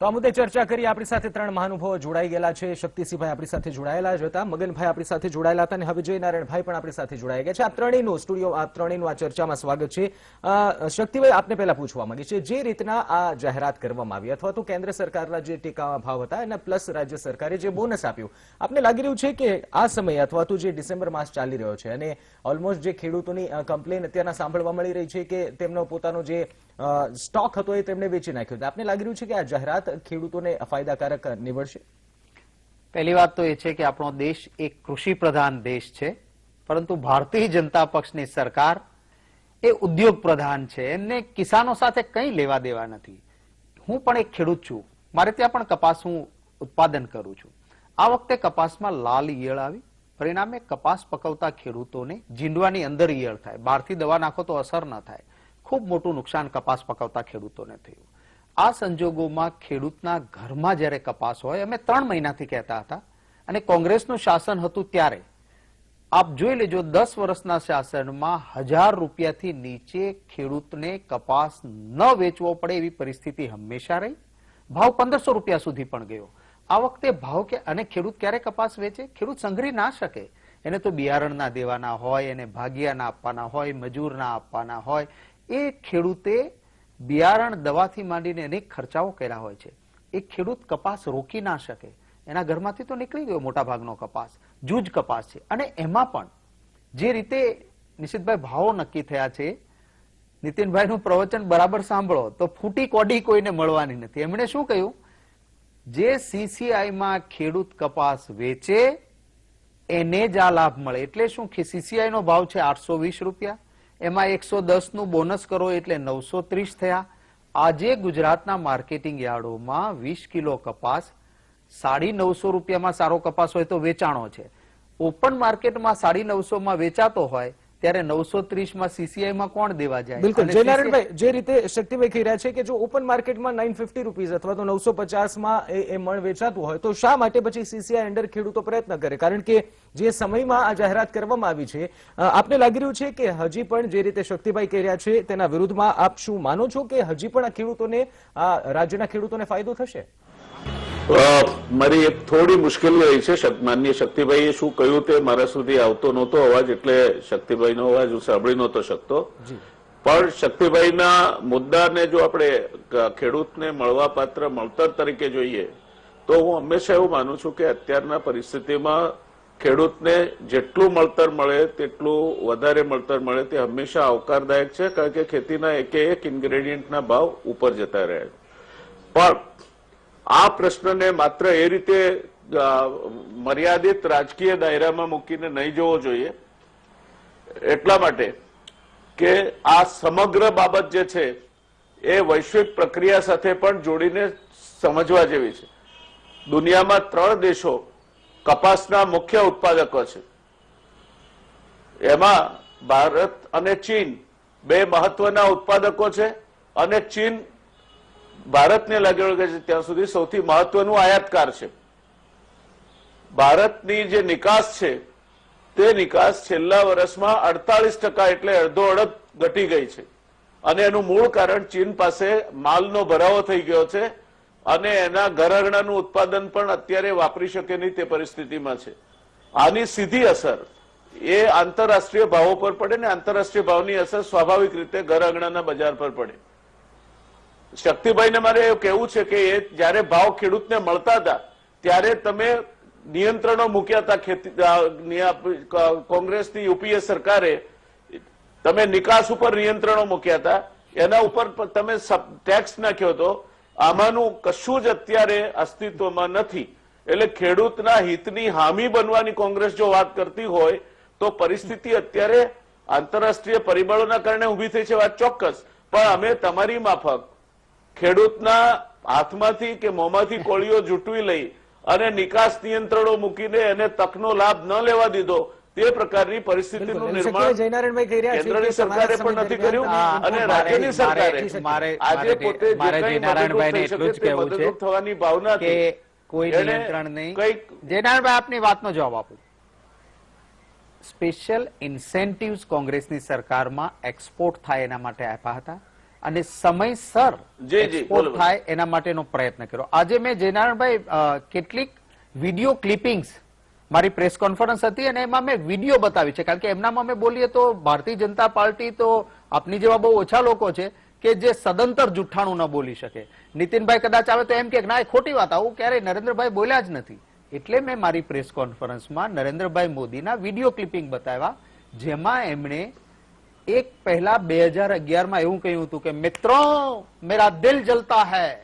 તો આ મુદ્દે ચર્ચા કરી આપણી સાથે ત્રણ મહાનુભાવો જોડાઈ ગયેલા છે. શક્તિસિંહભાઈ આપણી સાથે જોડાયેલા જ હતા. મગનભાઈ આપણી સાથે જોડાયેલા હતા અને હવે જય નારાયણભાઈ પણ આપણી સાથે જોડાઈ ગયા છે. આ ત્રણેયનું સ્ટુડિયો, આ ત્રણેયનું આ ચર્ચામાં સ્વાગત છે. શક્તિભાઈ, આપને પહેલા પૂછવા માંગી છે જે રીતના આ જાહેરાત કરવામાં આવી અથવા તો કેન્દ્ર સરકારના જે ટેકા ભાવ હતા અને પ્લસ રાજ્ય સરકારે જે બોનસ આપ્યું, આપને લાગી રહ્યું છે કે આ સમયે અથવા તો જે ડિસેમ્બર માસ ચાલી રહ્યો છે અને ઓલમોસ્ટ જે ખેડૂતોની કમ્પ્લેન અત્યારના સાંભળવા મળી રહી છે કે તેમનો પોતાનો જે સ્ટોક હતો એ તેમણે વેચી નાખ્યો. હતો આપને લાગી રહ્યું છે કે આ જાહેરાત ખેડૂતોને ફાયદાકારક નીવડશે? પહેલી વાત તો એ છે કે આપણો દેશ એક કૃષિ પ્રધાન દેશ છે, પરંતુ ભારતીય જનતા પક્ષની સરકાર એ ઉદ્યોગ પ્રધાન છે. એમને કિસાનો સાથે કંઈ લેવા દેવા નથી. હું પણ એક ખેડૂત છું. મારે ત્યાં પણ કપાસ હું ઉત્પાદન કરું છું. આ વખતે કપાસમાં લાલ ઈયળ આવી. પરિણામે કપાસ પકવતા ખેડૂતોને જીંડવાની અંદર ઈયળ થાય. બહારથી દવા નાખો તો અસર ન થાય. ખૂબ મોટું નુકસાન કપાસ પકવતા ખેડૂતોને થયું. આ સંજોગોમાં ખેડૂતના ઘરમાં જ્યારે કપાસ હોય, અમે ત્રણ મહિનાથી કહેતા હતા અને કોંગ્રેસનું શાસન હતું ત્યારે. આપ જોઈ લેજો, દસ વર્ષના શાસનમાં હજાર રૂપિયાથી નીચે ખેડૂતને કપાસ ન વેચવો પડે એવી પરિસ્થિતિ હંમેશા રહી. ભાવ પંદરસો રૂપિયા સુધી પણ ગયો. આ વખતે ભાવ કે, અને ખેડૂત ક્યારે કપાસ વેચે? ખેડૂત સંઘરી ના શકે. એને તો બિયારણના દેવાના હોય, એને ભાગિયા ના આપવાના હોય મજૂર ના આપવાના હોય એ ખેડૂતે બિયારણ દવાથી માંડીને અનેક ખર્ચાઓ કર્યા હોય છે. એ ખેડૂત કપાસ રોકી ના શકે. એના ઘરમાંથી તો નીકળી ગયો મોટા ભાગનો કપાસ. જૂજ કપાસ છે. અને એમાં પણ જે રીતે નિશિતભાઈ ભાવો નક્કી થયા છે, નીતિનભાઈનું પ્રવચન બરાબર સાંભળો, તો ફૂટી કોડી કોઈને મળવાની નથી. એમણે શું કહ્યું? જે સીસીઆઈમાં ખેડૂત કપાસ વેચે, એને જ આ લાભ મળે. એટલે શું? સીસીઆઈ નો ભાવ છે આઠસો વીસ રૂપિયા. એમાં એકસો દસનું બોનસ કરો એટલે નવસો ત્રીસ થયા. આજે ગુજરાતના માર્કેટિંગ યાર્ડોમાં વીસ કિલો કપાસ, સાડી નવસો રૂપિયામાં સારો કપાસ હોય તો વેચાણો છે. ઓપન માર્કેટમાં સાડી નવસોમાં વેચાતો હોય ત્યારે નવસો ત્રીસમાં સીસીઆઈ માં કોણ દેવા જાય? બિલકુલ. જયનારાયણભાઈ જે રીતે શક્તિભાઈ કહી રહ્યા છે કે જો ઓપન માર્કેટમાં નાઇન ફિફ્ટી રૂપીઝ અથવા તો નવસો પચાસમાં એ મણ વેચાતું હોય તો શા માટે પછી સીસીઆઈ અંડર ખેડૂતો પ્રયત્ન કરે? કારણ કે જે સમયમાં આ જાહેરાત કરવામાં આવી છે આપને લાગી રહ્યું છે કે હજી પણ જે રીતે શક્તિભાઈ કહી રહ્યા છે તેના વિરુદ્ધમાં આપ શું માનો છો કે હજી પણ આ ખેડૂતોને આ રાજ્યના ખેડૂતોને ફાયદો થશે? મારી એક થોડી મુશ્કેલી રહી છે માનનીય શક્તિભાઈએ શું કહ્યું તે મારા સુધી આવતો નહોતો અવાજ એટલે શક્તિભાઈનો અવાજ હું સાંભળી નહોતો શકતો. પણ શક્તિભાઈના મુદ્દાને જો આપણે ખેડૂતને ખેડૂતને મળવાપાત્ર મળતર તરીકે જોઈએ તો હું હંમેશા એવું માનું છું કે અત્યારના પરિસ્થિતિમાં ખેડૂતને જેટલું મળતર મળે તેટલું વધારે મળતર મળે તે હંમેશા આવકારદાયક છે કારણ કે ખેતીના એકે એક ઇન્ગ્રેડિયન્ટના ભાવ ઉપર જતા રહે છે. પણ આ પ્રશ્નને માત્ર એ રીતે મર્યાદિત રાજકીય દાયરામાં મૂકીને નહીં જોવો જોઈએ. એટલા માટે કે આ સમગ્ર બાબત જે છે, એ વૈશ્વિક પ્રક્રિયા સાથે પણ જોડીને સમજવા જેવી છે. દુનિયામાં ત્રણ દેશો કપાસના મુખ્ય ઉત્પાદકો છે. એમાં ભારત અને ચીન બે મહત્વના ઉત્પાદકો છે અને ચીન ભારતને લાગે છે ત્યાં સુધી સૌથી મહત્વનું આયાતકાર છે. ભારતની જે નિકાસ છે, તે નિકાસ છેલ્લા વર્ષમાં અડતાલીસ ટકા એટલે અડધો અડધ ઘટી ગઈ છે. અને એનું મૂળ કારણ ચીન પાસે માલનો ભરાવો થઈ ગયો છે અને એના ઘર આંગણાનું ઉત્પાદન પણ અત્યારે વાપરી શકે નહીં તે પરિસ્થિતિમાં છે. આની સીધી અસર એ આંતરરાષ્ટ્રીય ભાવો પર પડે ને આંતરરાષ્ટ્રીય ભાવની અસર સ્વાભાવિક રીતે ઘરઆંગણાના બજાર પર પડે. શક્તિભાઈને મારે એવું છે કે એ જ્યારે ભાવ ખેડૂતને મળતા હતા, ત્યારે તમે નિયંત્રણો મૂક્યા હતા ખેતી કોંગ્રેસની યુપીએ સરકારે. તમે નિકાસ ઉપર નિયંત્રણો મૂક્યા હતા. એના ઉપર તમે ટેક્સ નાખ્યો હતો. આમાંનું કશું જ અત્યારે અસ્તિત્વમાં નથી. એટલે ખેડૂતના હિતની હામી બનવાની કોંગ્રેસ જો વાત કરતી હોય, તો પરિસ્થિતિ અત્યારે આંતરરાષ્ટ્રીય પરિબળોના કારણે ઊભી થઈ છે વાત ચોક્કસ. પણ અમે તમારી માફક ખેડૂતના હાથમાંથી કે મોંમાંથી કોળીઓ જૂટવી લઈ અને નિકાસ નિયંત્રણો મૂકીને એને તકનો લાભ ન લેવા દીધો તે પ્રકારની પરિસ્થિતિનું નિર્માણ શક્તિભાઈ જયનારાયણભાઈ કહી રહ્યા છે કે કેન્દ્રની સરકારે પણ નથી કર્યું. અને રાજ્યની સરકારે આજે પોતે મદદરૂપ થવાની ભાવના કોઈ નિયંત્રણ નહીં. કંઈક જયનારાયણભાઈ આપની વાતનો જવાબ આપો સ્પેશિયલ ઇન્સેન્ટિવ્સ કોંગ્રેસની સરકારમાં એક્સપોર્ટ થાય એના માટે આપ્યા હતા. અને સમયસર બોલો. થાય એના માટેનો પ્રયત્ન કર્યો. આજે મેં જયનારાયણભાઈ કેટલીક વીડિયો ક્લિપિંગ્સ મારી પ્રેસ કોન્ફરન્સ હતી અને એમાં મેં વીડિયો બતાવી છે. કારણ કે એમનામાં અમે બોલીએ તો ભારતીય જનતા પાર્ટી તો આપની જેવા બહુ ઓછા લોકો છે કે જે સદંતર જુઠ્ઠાણું ન બોલી શકે. નીતિનભાઈ કદાચ આવે તો એમ કે ના એ ખોટી વાત આવું ક્યારેય નરેન્દ્રભાઈ બોલ્યા જ નથી. એટલે મેં મારી પ્રેસ કોન્ફરન્સમાં નરેન્દ્રભાઈ મોદીના વીડિયો ક્લિપિંગ બતાવ્યા જેમાં એમણે એક પહેલા બે હજાર અગિયારમાં એવું કહ્યું હતું કે, મિત્રો, મેરા દિલ જલતા હૈ.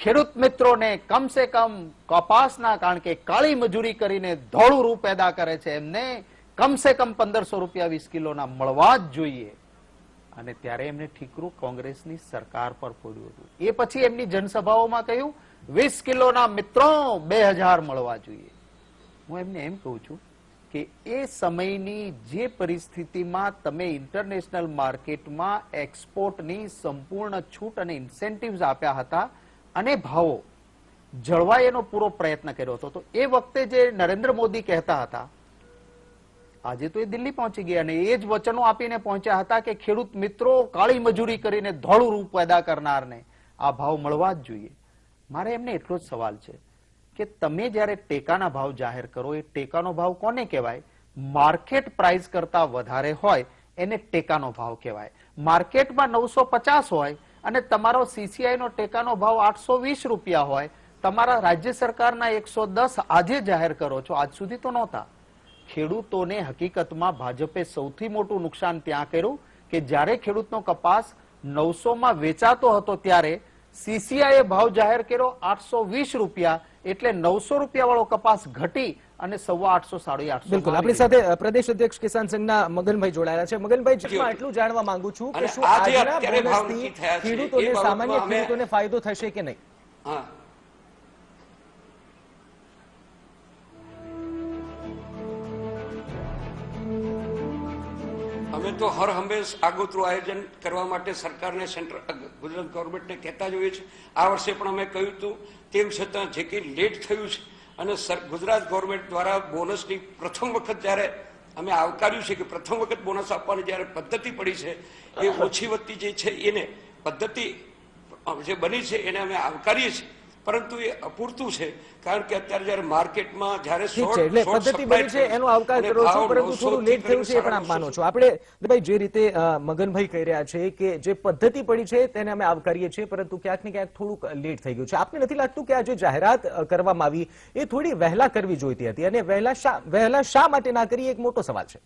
ખેડૂત મિત્રોને કમ સે કમ કપાસના કારણ કે કાળી મજૂરી કરીને ધોળું રૂ પેદા કરે છે, એમને કમ સે કમ પંદરસો રૂપિયા વીસ કિલોના મળવા જ જોઈએ. અને ત્યારે એમને ઠીકરું કોંગ્રેસની સરકાર પર ફોડ્યું હતું. એ પછી એમની જનસભાઓમાં કહ્યું, વીસ કિલોના મિત્રો બે હજાર મળવા જોઈએ. હું એમને એમ કહું છું કે એ સમયની જે પરિસ્થિતિમાં તમે ઇન્ટરનેશનલ માર્કેટમાં એક્સપોર્ટની સંપૂર્ણ છૂટ અને ઇન્સેન્ટિવ્સ આપ્યા હતા અને ભાવો જળવાય એનો પૂરો પ્રયત્ન કર્યો હતો. તો એ વખતે જે નરેન્દ્ર મોદી કહેતા હતા, આજે તો એ દિલ્હી પહોંચી ગયા અને એ જ વચનો આપીને પહોંચ્યા હતા કે ખેડૂત મિત્રો, કાળી મજૂરી કરીને ધોળું રૂપ પેદા કરનારને આ ભાવ મળવા જ જોઈએ. મારે એમને એટલો જ સવાલ છે. કે તમે જ્યારે ટેકાના ભાવ જાહેર કરો, એ ટેકાનો ભાવ કોને કહેવાય? માર્કેટ પ્રાઇસ કરતા વધારે હોય એને ટેકાનો ભાવ કહેવાય. માર્કેટમાં નવસો પચાસ હોય અને તમારો સીસીઆઈ નો ટેકાનો ભાવ આઠસો વીસ રૂપિયા હોય, તમારા રાજ્ય સરકારના એકસો દસ આજે જાહેર કરો છો, આજ સુધી તો નહોતા. ખેડૂતોને હકીકતમાં ભાજપે સૌથી મોટું નુકસાન ત્યાં કર્યું કે જ્યારે ખેડૂતનો કપાસ નવસોમાં વેચાતો હતો ત્યારે સીસીઆઈએ ભાવ જાહેર કર્યો આઠસો વીસ રૂપિયા એટલે નવસો રૂપિયા વાળો કપાસ ઘટી અને સવા આઠસો સાડી આઠસો બિલકુલ. આપણી સાથે પ્રદેશ અધ્યક્ષ કિસાન સંઘના મગનભાઈ જોડાયેલા છે. મગનભાઈ હું એટલું જાણવા માંગુ છું કે શું આજના બોનસથી નક્કી થયા છે. ખેડૂતોને સામાન્ય ખેડૂતોને ફાયદો થશે કે નહીં? અમે તો હર હંમેશ આગોતરું આયોજન કરવા માટે સરકારને સેન્ટ્રલ ગુજરાત ગવર્મેન્ટને કહેતા જ હોઈએ છીએ. આ વર્ષે પણ અમે કહ્યું હતું, તેમ છતાં જે કંઈ લેટ થયું છે અને ગુજરાત ગવર્મેન્ટ દ્વારા બોનસની પ્રથમ વખત જ્યારે અમે આવકાર્યું છે કે પ્રથમ વખત બોનસ આપવાની જ્યારે પદ્ધતિ પડી છે, એ ઓછી વત્તી જે છે, એને પદ્ધતિ જે બની છે, એને અમે આવકારીએ છીએ. પરંતુ એ અપૂરતું છે કારણ કે અત્યારે જ્યારે માર્કેટમાં જ્યારે એટલે પદ્ધતિ બની છે એનો આવકાર કરો છો પરંતુ થોડું લેટ થયું છે એ પણ આપ માનો છો. આપણે ભાઈ જે રીતે મગનભાઈ કહી રહ્યા છે કે જે પદ્ધતિ પડી છે તેને અમે આવકારીએ છીએ પરંતુ ક્યાંક ને ક્યાંક થોડુંક લેટ થઈ ગયું છે. આપને નથી લાગતું કે આ જે જાહેરાત કરવામાં આવી એ થોડી વહેલા કરવી જોઈતી હતી? અને વહેલા શા વહેલા શા માટે ના કરી? એક મોટો સવાલ છે.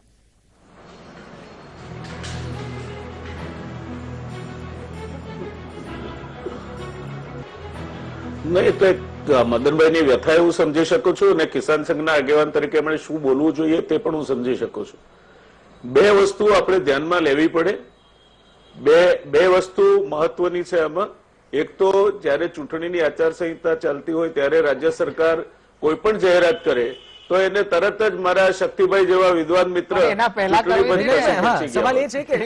નહીં તો મદનભાઈની વ્યથા એવું સમજી શકું છું અને કિસાન સંઘના આગેવાન તરીકે એમણે શું બોલવું જોઈએ તે પણ હું સમજી શકું છું. બે વસ્તુ આપણે ધ્યાનમાં લેવી પડે. બે બે વસ્તુ મહત્વની છે આમાં. એક તો જ્યારે ચૂંટણીની આચારસંહિતા ચાલતી હોય ત્યારે રાજ્ય સરકાર કોઈ પણ જાહેરાત કરે તો એને તરત જ મારા શક્તિભાઈ જેવા વિદ્વાન મિત્ર સવાલ એ છે કે.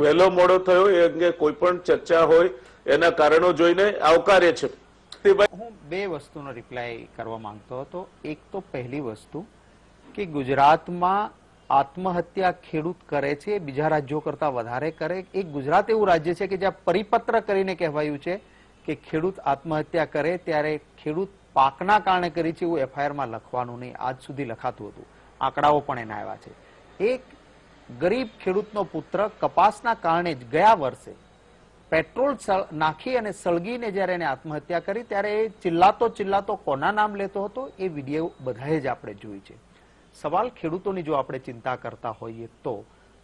વહેલો મોડો થયો એ અંગે કોઈ પણ ચર્ચા હોય એના કારણો જોઈને આવકારે છે. હું બે વસ્તુનો રિપ્લાય કરવા માંગતો હતો. એક તો પહેલી વસ્તુ કે ગુજરાતમાં આત્મહત્યા ખેડૂત કરે છે, બીજા રાજ્યો કરતા વધારે કરે. એક ગુજરાત એવું રાજ્ય છે કે જ્યાં પરિપત્ર કરીને કહેવાયું છે કે ખેડૂત આત્મહત્યા કરે ત્યારે ખેડૂત પાકના કારણે કરી છે એવું એફઆઈઆરમાં લખવાનું નહીં. આજ સુધી લખાતું હતું. આંકડાઓ પણ એના આવ્યા છે. એક ગરીબ ખેડૂતનો પુત્ર કપાસના કારણે જ ગયા વર્ષે પેટ્રોલ નાખી અને સળગીને જ્યારે એને આત્મહત્યા કરી, ત્યારે એ ચિલ્લાતો ચિલ્લાતો કોના નામ લેતો હતો? એ વીડિયો બધાએ જ આપણે જોઈ છે. સવાલ ખેડૂતોની જો આપણે ચિંતા કરતા હોઈએ તો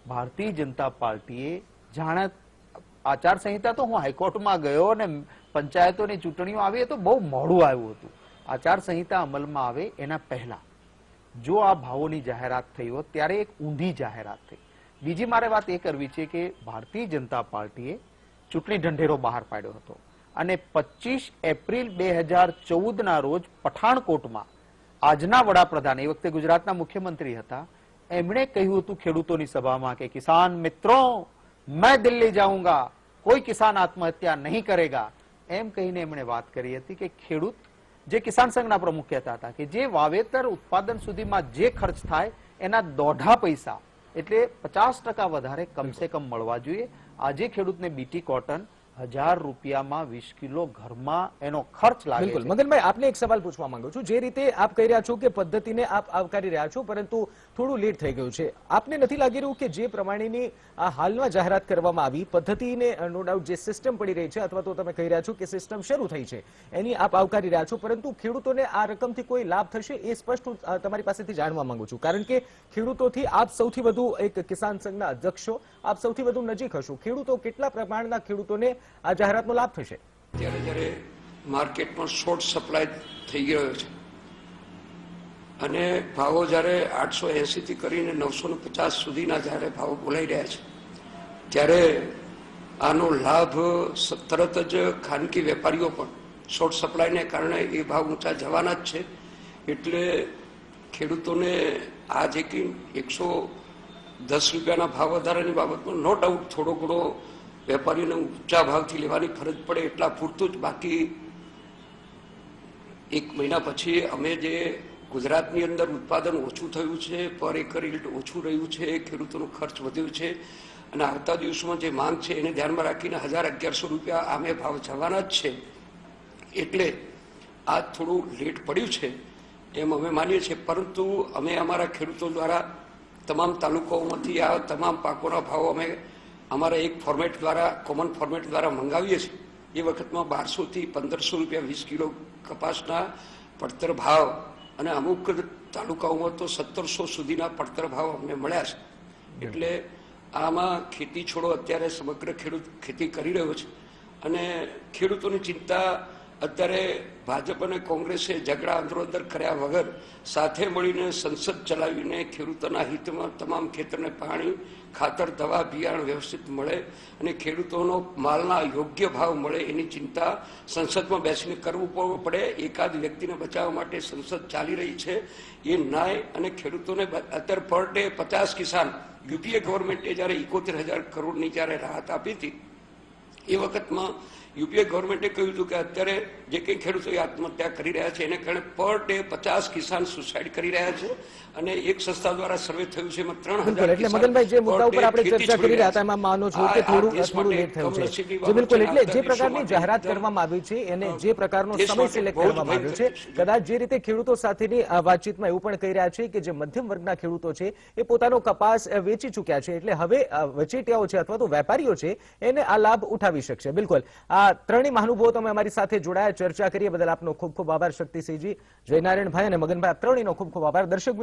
ભારતીય જનતા પાર્ટીએ જાણે આચારસંહિતા તો હું હાઈકોર્ટમાં ગયો અને પંચાયતોની ચૂંટણીઓ આવી તો બહુ મોડું આવ્યું હતું. આચારસંહિતા અમલમાં આવે એના પહેલા. જો આ ભાવોની જાહેરાત થઈ હોત, ત્યારે એક ઊંધી જાહેરાત થઈ. બીજી મારે વાત એ કરવી છે કે ભારતીય જનતા પાર્ટીએ ચૂંટણી ઢંઢેરો બહાર પાડ્યો હતો. અને પચીસ એપ્રિલ બે હજાર ના રોજ પઠાણકોટમાં આજના વડાપ્રધાન, એ વખતે ગુજરાતના મુખ્યમંત્રી હતા, એમણે કહ્યું હતું ખેડૂતોની સભામાં કે, કિસાન મિત્રો, મેં દિલ્હી જાઉંગા, કોઈ કિસાન આત્મહત્યા નહીં કરેગા. એમ કહીને એમણે વાત કરી હતી કે ખેડૂત જે કિસાન સંઘના પ્રમુખ કહેતા હતા કે જે વાવેતર ઉત્પાદન સુધીમાં જે ખર્ચ થાય એના દોઢા પૈસા, એટલે પચાસ ટકા વધારે કમસે કમ મળવા જોઈએ. આજે ખેડૂતને બીટી કોટન હજાર રૂપિયામાં વીસ કિલો ઘરમાં એનો ખર્ચ લાગે બિલકુલ. મગનભાઈ આપને એક સવાલ પૂછવા માંગુ છું. જે રીતે આપ કહી રહ્યા છો કે પદ્ધતિને આપ આવકારી રહ્યા છો પરંતુ થોડું લેટ થઈ ગયું છે. આપને નથી લાગી રહ્યું કે જે પ્રમાણેની આ હાલમાં જાહેરાત કરવામાં આવી પદ્ધતિને નો ડાઉટ જે સિસ્ટમ પડી રહી છે અથવા તો તમે કહી રહ્યા છો કે સિસ્ટમ શરૂ થઈ છે એની આપ આવકારી રહ્યા છો પરંતુ ખેડૂતોને આ રકમથી કોઈ લાભ થશે એ સ્પષ્ટ હું તમારી પાસેથી જાણવા માંગુ છું. કારણ કે ખેડૂતોથી આપ સૌથી વધુ એક કિસાન સંઘના અધ્યક્ષો આપ સૌથી વધુ નજીક હશો. ખેડૂતો કેટલા પ્રમાણના ખેડૂતોને આ જાહેરાતનો લાભ થશે. ત્યારે જ્યારે માર્કેટમાં શોર્ટ સપ્લાય થઈ ગયો છે અને ભાવો જ્યારે આઠસો એંસીથી કરીને નવસો પચાસ સુધીના જ્યારે ભાવો બોલાઈ રહ્યા છે, ત્યારે આનો લાભ તરત જ ખાનગી વેપારીઓ પણ શોર્ટ સપ્લાયને કારણે એ ભાવ ઊંચા જવાના જ છે. એટલે ખેડૂતોને આ જે કંઈ એકસો દસ રૂપિયાના ભાવ વધારાની બાબતમાં નો ડાઉટ થોડો ઘણો વેપારીઓને ઊંચા ભાવથી લેવાની ફરજ પડે એટલા પૂરતું જ બાકી એક મહિના પછી અમે જે ગુજરાતની અંદર ઉત્પાદન ઓછું થયું છે, પર એકર ઇલ્ટ ઓછું રહ્યું છે, ખેડૂતોનો ખર્ચ વધ્યો છે અને આવતા દિવસોમાં જે માંગ છે એને ધ્યાનમાં રાખીને હજાર અગિયારસો રૂપિયા આમે ભાવ જવાના જ છે. એટલે આ થોડું લેટ પડ્યું છે એમ અમે માનીએ છીએ, પરંતુ અમે અમારા ખેડૂતો દ્વારા તમામ તાલુકાઓમાંથી આ તમામ પાકોના ભાવ અમે અમારા એક ફોર્મેટ દ્વારા કોમન ફોર્મેટ દ્વારા મંગાવીએ છીએ. એ વખતમાં બારસોથી પંદરસો રૂપિયા વીસ કિલો કપાસના પડતર ભાવ અને અમુક તાલુકાઓમાં તો સત્તરસો સુધીના પડતર ભાવ અમને મળ્યા છે. એટલે આમાં ખેતી છોડો અત્યારે સમગ્ર ખેડૂત ખેતી કરી રહ્યો છે. અને ખેડૂતોની ચિંતા અત્યારે ભાજપ અને કોંગ્રેસે ઝઘડા અંદરોઅંદર કર્યા વગર સાથે મળીને સંસદ ચલાવીને ખેડૂતોના હિતમાં તમામ ખેતરને પાણી, ખાતર, દવા, બિયારણ વ્યવસ્થિત મળે અને ખેડૂતોનો માલના યોગ્ય ભાવ મળે એની ચિંતા સંસદમાં બેસીને કરવું પડે. એકાદ વ્યક્તિને બચાવવા માટે સંસદ ચાલી રહી છે. એ ન્યાય અને ખેડૂતોને અત્યારે પર ડે પચાસ કિસાન યુપીએ ગવર્મેન્ટે જ્યારે એકોતેર હજાર કરોડની જ્યારે રાહત આપી હતી, એ વખતમાં યુપીએ ગવર્મેન્ટે કહ્યું હતું કે અત્યારે જે કંઈ ખેડૂતો આત્મહત્યા કરી રહ્યા છે એને કારણે પર ડે પચાસ કિસાન સુસાઇડ કરી રહ્યા છે અને એક સંસ્થા દ્વારા સર્વે થયું છે એમાં ત્રણ હજાર એટલે મગનભાઈ જે મુદ્દા ઉપર આપણે ચર્ચા કરી રહ્યા હતા એમાં માનો છો કે થોડું થોડું લેટ થયું છે. જે બિલકુલ એટલે જે પ્રકારની જાહેરાત કરવામાં આવી છે એને જે પ્રકારનો સમય સિલેક્ટ કરવામાં આવ્યો છે. કદાચ જે રીતે ખેડૂતો સાથેની વાતચીતમાં એવું પણ કહી રહ્યા છે કે જે મધ્યમ વર્ગના ખેડૂતો છે એ પોતાનો કપાસ વેચી ચૂક્યા છે. એટલે હવે વચેટિયાઓ છે અથવા તો વેપારીઓ છે એને આ લાભ ઉઠાવી શકશે. બિલકુલ. આ ત્રણેય મહાનુભાવો તમે અમારી સાથે જોડાયા. ચર્ચા કરીએ. બદલ આપનો ખૂબ ખૂબ આભાર શક્તિસિંહજી જયનારાયણભાઈ અને મગનભાઈ. ત્રણેયનો ખૂબ ખૂબ આભાર. દર્શક